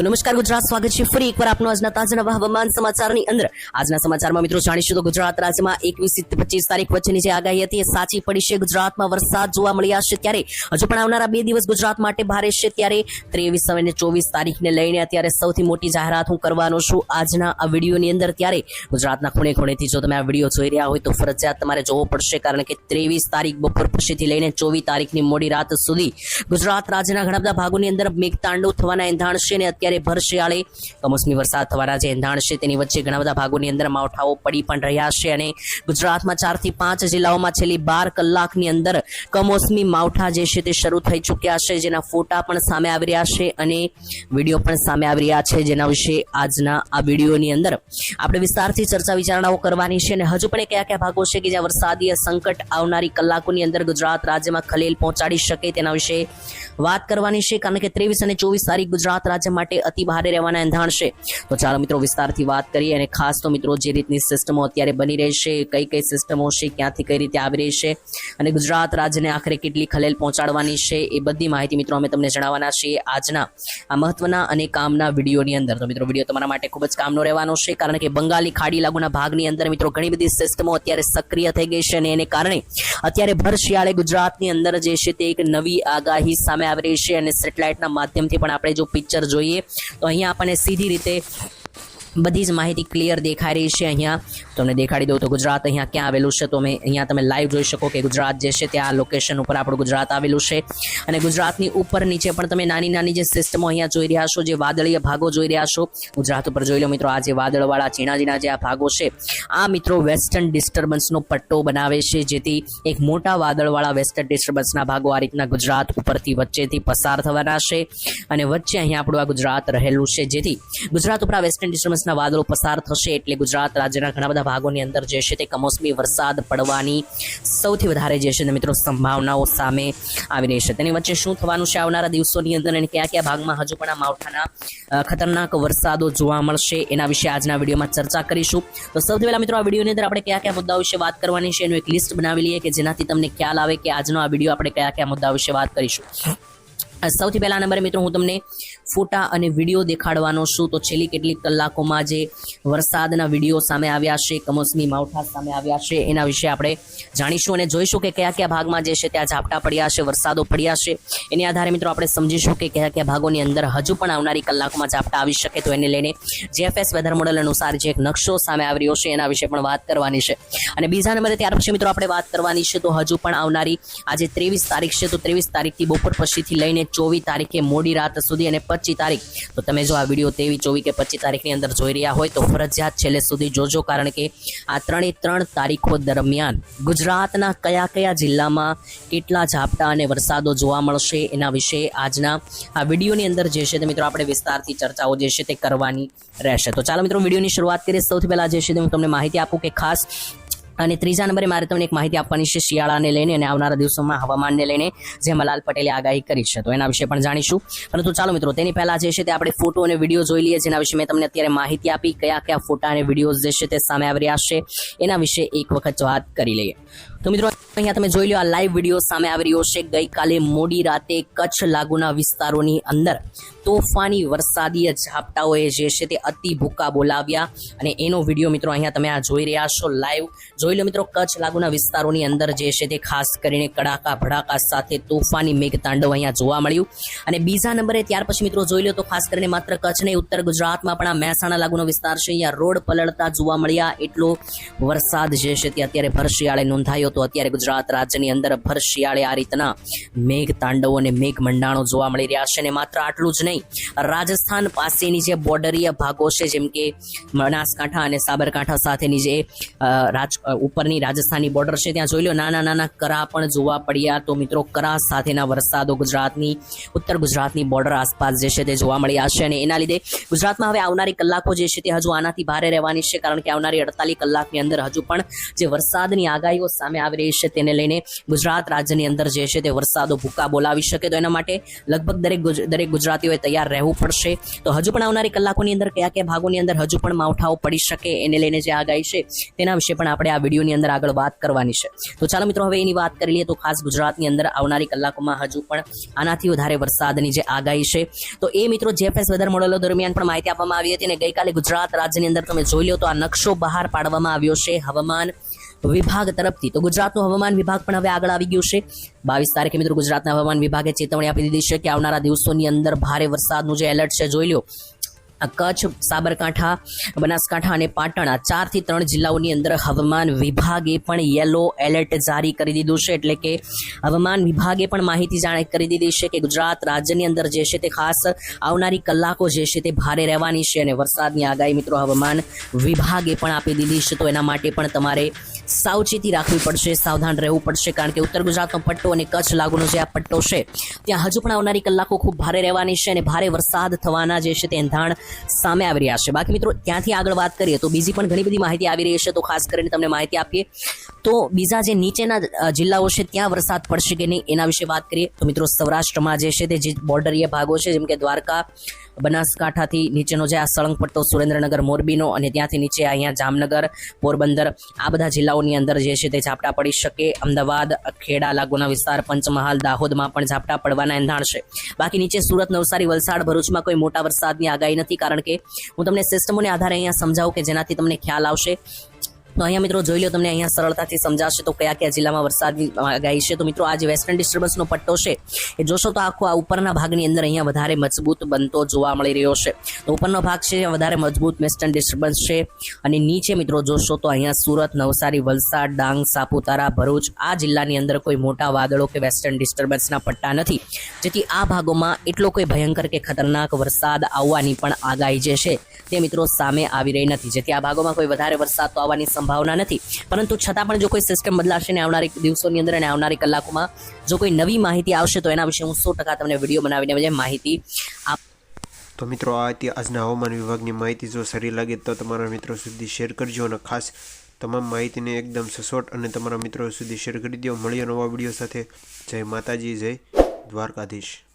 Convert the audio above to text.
તો નમસ્કાર, ગુજરાત સ્વાગત છે ફરી એકવાર આપનું આજના તાજા હવામાન સમાચારની અંદર. આજના સમાચારમાં મિત્રો જાણીશું તો ગુજરાત રાજ્યમાં એકવીસથી પચીસ તારીખ વચ્ચેની જે આગાહી હતી એ સાચી પડી છે. ગુજરાતમાં વરસાદ જોવા મળ્યા છે ત્યારે હજુ પણ આવનારા બે દિવસ ગુજરાત માટે ભારે છે. ત્યારે ત્રેવીસ અને ચોવીસ તારીખને લઈને અત્યારે સૌથી મોટી જાહેરાત હું કરવાનો છું આજના આ વિડીયોની અંદર. ત્યારે ગુજરાતના ખૂણે ખૂણેથી જો તમે આ વીડિયો જોઈ રહ્યા હોય તો ફરજિયાત તમારે જોવો પડશે કારણ કે ત્રેવીસ તારીખ બપોર પછીથી લઈને ચોવીસ તારીખની મોડી રાત સુધી ગુજરાત રાજ્યના ઘણા બધા ભાગોની અંદર મેઘતાંડવ થવાના એંધાણ છે અને અત્યારે ભર શિયાળે કમોસમી વરસાદ થવાના જે એંધાણ છે તેની વચ્ચે ઘણા બધા ભાગોની અંદર માવઠાઓ પડી પણ રહ્યા છે અને ગુજરાતમાં ચારથી પાંચ જિલ્લાઓમાં છેલ્લી બાર કલાકની અંદર કમોસમી માવઠા જે છે તે શરૂ થઈ ચૂક્યા છે, જેના ફોટા પણ સામે આવી રહ્યા છે અને વીડિયો પણ સામે આવી રહ્યા છે, જેના વિશે આજના આ વિડીયોની અંદર આપણે વિસ્તારથી ચર્ચા વિચારણાઓ કરવાની છે અને હજુ પણ કયા કયા ભાગો છે કે જ્યાં વરસાદીય સંકટ આવનારી કલાકોની અંદર ગુજરાત રાજ્યમાં ખલેલ પહોંચાડી શકે તેના વિશે વાત કરવાની છે, કારણ કે ત્રેવીસ અને ચોવીસ તારીખ ગુજરાત રાજ્ય માટે અતિ ભારે રહેવાના એંધાણ છે. તો ચાલો મિત્રો વિસ્તારથી વાત કરીએ અને ખાસ તો મિત્રો જે રીતની સિસ્ટમો અત્યારે બની રહી છે, કઈ કઈ સિસ્ટમો છે, ક્યાંથી કઈ રીતે આવી રહી છે અને ગુજરાત રાજ્યને આખરે કેટલી ખલેલ પહોંચાડવાની છે એ બધી માહિતી મિત્રો અમે તમને જણાવવાના છીએ આજના આ મહત્વના અને કામના વિડીયોની અંદર. તો મિત્રો વીડિયો તમારા માટે ખૂબ જ કામનો રહેવાનો છે કારણ કે બંગાળી ખાડી લાગુના ભાગની અંદર મિત્રો ઘણી બધી સિસ્ટમો અત્યારે સક્રિય થઈ ગઈ છે અને એને કારણે અત્યારે ભર શિયાળે ગુજરાતની અંદર જે છે તે એક નવી આગાહી સામે આવી રહી છે અને સેટેલાઇટના માધ્યમથી પણ આપણે જો પિક્ચર જોઈએ તો અહીંયા આપણને સીધી રીતે બધી જ માહિતી ક્લિયર દેખાઈ રહી છે અહીંયા. તમને દેખાડી દઉં તો ગુજરાત અહીંયા ક્યાં આવેલું છે તો અમે અહીંયા તમે લાઈવ જોઈ શકો કે ગુજરાત જે છે ત્યાં લોકેશન ઉપર આપણું ગુજરાત આવેલું છે. અને ગુજરાતની ઉપર નીચે પણ તમે નાની નાની જે સિસ્ટમો અહીંયા જોઈ રહ્યા છો, જે વાદળીય ભાગો જોઈ રહ્યા છો, ગુજરાત ઉપર જોઈ લો મિત્રો, આ જે વાદળવાળા ઝીણા જે આ ભાગો છે, આ મિત્રો વેસ્ટર્ન ડિસ્ટર્બન્સનો પટ્ટો બનાવે છે, જેથી એક મોટા વાદળવાળા વેસ્ટર્ન ડિસ્ટર્બન્સના ભાગો આ રીતના ગુજરાત ઉપરથી વચ્ચેથી પસાર થવાના છે. અને વચ્ચે અહીંયા આપણું આ ગુજરાત રહેલું છે, જેથી ગુજરાત ઉપર આ વેસ્ટર્ન ડિસ્ટર્બન્સના વાદળો પસાર થશે એટલે ગુજરાત રાજ્યના ઘણા બધા ભાગોની અંદર જે છે તે કમોસમી વરસાદ પડવાની સૌથી વધારે જે છે તે મિત્રો સંભાવનાઓ સામે આવી રહી છે. તેની વચ્ચે શું થવાનું છે? આવનારા દિવસોની અંદર અને કયા કયા ભાગમાં હજુ પણ આ માવઠાના ખતરનાક વરસાદો જોવા મળશે એના વિશે આજના વિડીયોમાં ચર્ચા કરીશું. તો સૌથી પહેલા મિત્રો આ વિડીયોની અંદર આપણે કયા કયા મુદ્દાઓ વિશે વાત કરવાની છે એનું એક લિસ્ટ બનાવી લઈએ કે જેનાથી તમને ખ્યાલ આવે કે આજનો આ વીડિયો આપણે કયા કયા મુદ્દાઓ વિશે વાત કરીશું. સૌથી પહેલા નંબરે મિત્રો હું તમને ફોટા અને વીડિયો દેખાડવાનો છું. તો છેલ્લી કેટલીક કલાકોમાં જે વરસાદના વીડિયો સામે આવ્યા છે, કમોસમી માવઠા સામે આવ્યા છે, એના વિશે આપણે જાણીશું અને જોઈશું કે કયા કયા ભાગમાં જે છે ત્યાં ઝાપટા પડ્યા છે, વરસાદો પડ્યા છે. એની આધારે મિત્રો આપણે સમજીશું કે કયા કયા ભાગોની અંદર હજુ પણ આવનારી કલાકોમાં ઝાપટા આવી શકે. તો એને લઈને જેએફએસ વેધર મોડલ અનુસાર જે એક નકશો સામે આવી રહ્યો છે, એના વિશે પણ વાત કરવાની છે. અને બીજા નંબરે ત્યાર પછી મિત્રો આપણે વાત કરવાની છે, તો હજુ પણ આવનારી આજે ત્રેવીસ તારીખ છે, તો ત્રેવીસ તારીખથી બપોર પછીથી લઈને ચોવીસ તારીખે મોડી રાત સુધી અને પચીસ તારીખ. તો તમે જો આ વીડિયો તેવી ચોવીસ કે પચીસ તારીખની અંદર જોઈ રહ્યા હોય તો ફરજિયાત છેલ્લે સુધી જોજો કારણ કે આ ત્રણે ત્રણ તારીખો દરમિયાન ગુજરાતના કયા કયા જિલ્લામાં કેટલા ઝાપટા અને વરસાદો જોવા મળશે એના વિશે આજના આ વિડીયોની અંદર જે છે તે મિત્રો આપણે વિસ્તારથી ચર્ચાઓ જે છે તે કરવાની રહેશે. તો ચાલો મિત્રો વિડીયોની શરૂઆત કરીએ. સૌથી પહેલાં જે છે તે હું તમને માહિતી આપું કે ખાસ અને ત્રીજા નંબરે મારે તમને એક માહિતી આપવાની છે, શિયાળાને લઈને અને આવનારા દિવસોમાં હવામાનને લઈને, જે મલાલ પટેલે આગાહી કરી છે. તો એના વિશે પણ જાણીશું. પરંતુ ચાલો મિત્રો, તેની પહેલા જે છે તે આપણે ફોટો અને વીડિયો જોઈ લઈએ, જેના વિશે મેં તમને અત્યારે માહિતી આપી કયા કયા ફોટા અને વીડિયો જે છે તે સામે આવી રહ્યા છે. એના વિશે એક વખત વાત કરી લઈએ. તો મિત્રો, અહીંયા તમે જોઈ લો, આ લાઈવ વીડિયો સામે આવી રહ્યો છે. ગઈકાલે મોડી રાતે કચ્છ લાગુના વિસ્તારોની અંદર તોફાની વરસાદીય ઝાપટાઓએ જે છે તે અતિ ભૂકા બોલાવ્યા. અને એનો વીડિયો મિત્રો અહીંયા તમે આ જોઈ રહ્યા છો લાઈવ જોઈ લો મિત્રો, કચ્છ લાગુના વિસ્તારોની અંદર જે છે તે ખાસ કરીને કડાકા ભડાકા સાથે તોફાની મેઘતાંડવ અહીંયા જોવા મળ્યું. અને બીજા નંબરે ત્યાર પછી મિત્રો જોઈ લો તો ખાસ કરીને માત્ર કચ્છ નહીં, ઉત્તર ગુજરાતમાં પણ આ મહેસાણા લાગુનો વિસ્તાર છે. અહીંયા રોડ પલળતા જોવા મળ્યા. એટલો વરસાદ જે છે તે અત્યારે ભર શિયાળે તો અત્યારે ગુજરાત રાજ્યની અંદર ભર શિયાળે આ રીતના મેઘ તાંડવો અને મેઘ મંડાણો જોવા મળી રહ્યા છે અને માત્ર આટલું જ નહીં, રાજસ્થાન પાસેની જે બોર્ડરીય ભાગો છે, જેમ કે બનાસકાંઠા અને સાબરકાંઠા સાથેની જે રાજ ઉપરની રાજસ્થાનની બોર્ડર છે, ત્યાં જોઈ લો, નાના નાના કરા પણ જોવા પડ્યા. તો મિત્રો, કરા સાથેના વરસાદો ગુજરાતની, ઉત્તર ગુજરાતની બોર્ડર આસપાસ જે છે તે જોવા મળ્યા છે અને એના લીધે ગુજરાતમાં હવે આવનારી કલાકો જે છે તે હજુ આનાથી ભારે રહેવાની છે, કારણ કે આવનારી અડતાલીસ કલાકની અંદર હજુ પણ જે વરસાદની આગાહીઓ સામે સામે આવી રહી છે તેને લઈને ગુજરાત રાજ્યની અંદર જે છે તે વરસાદો, ભૂકા બોલાવી શકે તો એના માટે લગભગ દરેક દરેક ગુજરાતીઓએ તૈયાર રહેવું પડશે. તો હજુ પણ આવનારી કલાકોની અંદર કયા કયા ભાગોની અંદર હજુ પણ માવઠાઓ પડી શકે એને લઈને જે આગાહી છે તેના વિશે પણ આપણે આ વિડીયોની અંદર આગળ વાત કરવાની છે. તો ચાલો મિત્રો, હવે એની વાત કરી લઈએ તો ખાસ ગુજરાતની અંદર આવનારી કલાકોમાં હજુ પણ આનાથી વધારે વરસાદની જે આગાહી છે. તો એ મિત્રો જેફએસ વેધર મોડેલો દરમિયાન પણ માહિતી આપવામાં આવી હતી અને ગઈકાલે ગુજરાત રાજ્યની અંદર તમે જોઈ લો તો આ નકશો બહાર પાડવામાં આવ્યો છે. હવામાન વિભાગ તરફથી. તો ગુજરાતનું હવામાન વિભાગ પણ હવે આગળ આવી ગયું છે. બાવીસ તારીખે મિત્રો ગુજરાતના હવામાન વિભાગે ચેતવણી આપી દીધી છે કે આવનારા દિવસોની અંદર ભારે વરસાદનું જે એલર્ટ છે, જોઈ લો કચ્છ, સાબરકાંઠા, બનાસકાંઠા અને પાટણ આ ચારથી ત્રણ જિલ્લાઓની અંદર હવામાન વિભાગે પણ યલો એલર્ટ જારી કરી દીધું છે. એટલે કે હવામાન વિભાગે પણ માહિતી જાણ કરી દીધી છે કે ગુજરાત રાજ્યની અંદર જે છે તે ખાસ આવનારી કલાકો જે છે તે ભારે રહેવાની છે અને વરસાદની આગાહી મિત્રો હવામાન વિભાગે પણ આપી દીધી છે. તો એના માટે પણ તમારે સાવચેતી રાખવી પડશે, સાવધાન રહેવું પડશે, કારણ કે ઉત્તર ગુજરાતનો પટ્ટો અને કચ્છ લાગુનો જે આ પટ્ટો છે, ત્યાં હજુ પણ આવનારી કલાકો ખૂબ ભારે રહેવાની છે અને ભારે વરસાદ થવાના જે છે તે એંધાણ સામે આવી રહ્યા છે. બાકી મિત્રો, ત્યાંથી આગળ વાત કરીએ તો બીજી પણ ઘણી બધી માહિતી આવી રહી છે, તો ખાસ કરીને તમને માહિતી આપીએ તો બીજા જે નીચેના જિલ્લાઓ છે, ત્યાં વરસાદ પડશે કે નહીં એના વિશે વાત કરીએ તો મિત્રો, સૌરાષ્ટ્રમાં જે છે તે જે બોર્ડરીય ભાગો છે, જેમ કે દ્વારકા, બનાસકાંઠાથી નીચેનો જે આ સળંગ પટ્ટો, સુરેન્દ્રનગર, મોરબીનો અને ત્યાંથી નીચે અહીંયા જામનગર, પોરબંદર, આ બધા જિલ્લાઓની અંદર જે છે તે ઝાપટા પડી શકે. અમદાવાદ, ખેડા, લાગુના વિસ્તાર, પંચમહાલ, દાહોદમાં પણ ઝાપટા પડવાના એંધાણ છે. બાકી નીચે સુરત, નવસારી, વલસાડ, ભરૂચમાં કોઈ મોટા વરસાદની આગાહી નથી કારણ કે હું તમને સિસ્ટમોને આધારે અહીંયા સમજાવું કે જેનાથી તમને ખ્યાલ આવશે. તો અહીંયા મિત્રો જોઈ લો તમને અહીંયા સરળતાથી સમજાશે તો કયા કયા જિલ્લામાં વરસાદની આગાહી છે. તો મિત્રો આ જે વેસ્ટર્ન ડિસ્ટર્બન્સનો પટ્ટો છે, એ જોશો તો આખો આ ઉપરના ભાગની અંદર અહીંયા વધારે મજબૂત બનતો જોવા મળી રહ્યો છે. તો ઉપરનો ભાગ છે વધારે મજબૂત વેસ્ટર્ન ડિસ્ટર્બન્સ છે. અને નીચે મિત્રો જોશો તો અહીંયા સુરત, નવસારી, વલસાડ, ડાંગ, સાપુતારા, ભરૂચ આ જિલ્લાની અંદર કોઈ મોટા વાદળો કે વેસ્ટર્ન ડિસ્ટર્બન્સના પટ્ટા નથી. જેથી આ ભાગોમાં એટલો કોઈ ભયંકર કે ખતરનાક વરસાદ આવવાની પણ આગાહી જે છે, તે મિત્રો સામે આવી રહી નથી. જેથી આ ભાગોમાં કોઈ વધારે વરસાદ તો આવવાની સંભાવના નથી. પરંતુ છતાં પણ જો કોઈ સિસ્ટમ બદલાશે ને આવનારી દિવસોની અંદર અને આવનારી કલાકોમાં જો કોઈ નવી માહિતી આવશે તો એના વિશે હું સો ટકા તમને વીડિયો બનાવીને માહિતી આપ તો મિત્રો, આ હતી આજના હવામાન વિભાગની માહિતી. જો સારી લાગે તો તમારા મિત્રો સુધી શેર કરજો અને ખાસ તમામ માહિતીને એકદમ સચોટ અને તમારા મિત્રો સુધી શેર કરી દો મળીએ નવા વીડિયો સાથે. જય માતાજી, જય દ્વારકાધીશ.